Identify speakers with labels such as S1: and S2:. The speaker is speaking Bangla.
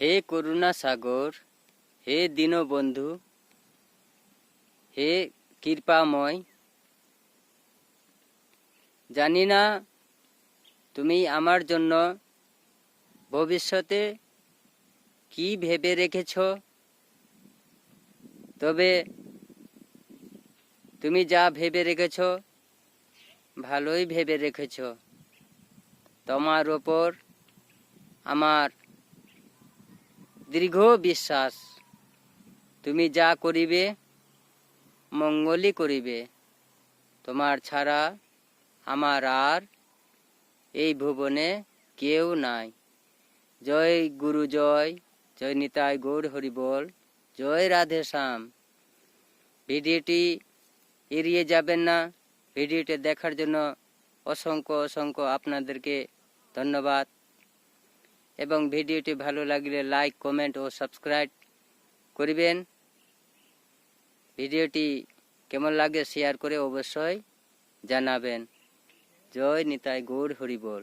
S1: হে করুণা সাগর, হে দীনবন্ধু, হে কৃপাময়। জানি না তুমি আমার জন্য ভবিষ্যতে কি ভেবে রেখেছ, তবে তুমি যা ভেবে রেখেছ, ভালোই ভেবে রেখেছ। তোমার ওপর আমার দীর্ঘ বিশ্বাস। তুমি যা করিবে, মঙ্গলই করিবে। তোমার ছাড়া আমার আর এই ভুবনে কেউ নাই। জয় গুরু জয় জয় নিতাই গৌর হরিবল জয় রাধে শ্যাম। ভিডিওটি এড়িয়ে যাবেন না। ভিডিওটি দেখার জন্য অসংখ্য অসংখ্য আপনাদেরকে ধন্যবাদ। এবং ভিডিওটি ভালো লাগলে লাইক কমেন্ট ও সাবস্ক্রাইব করিবেন। ভিডিওটি কেমন লাগে শেয়ার করে অবশ্যই জানাবেন। জয় নিতাই, গৌর হরিবল।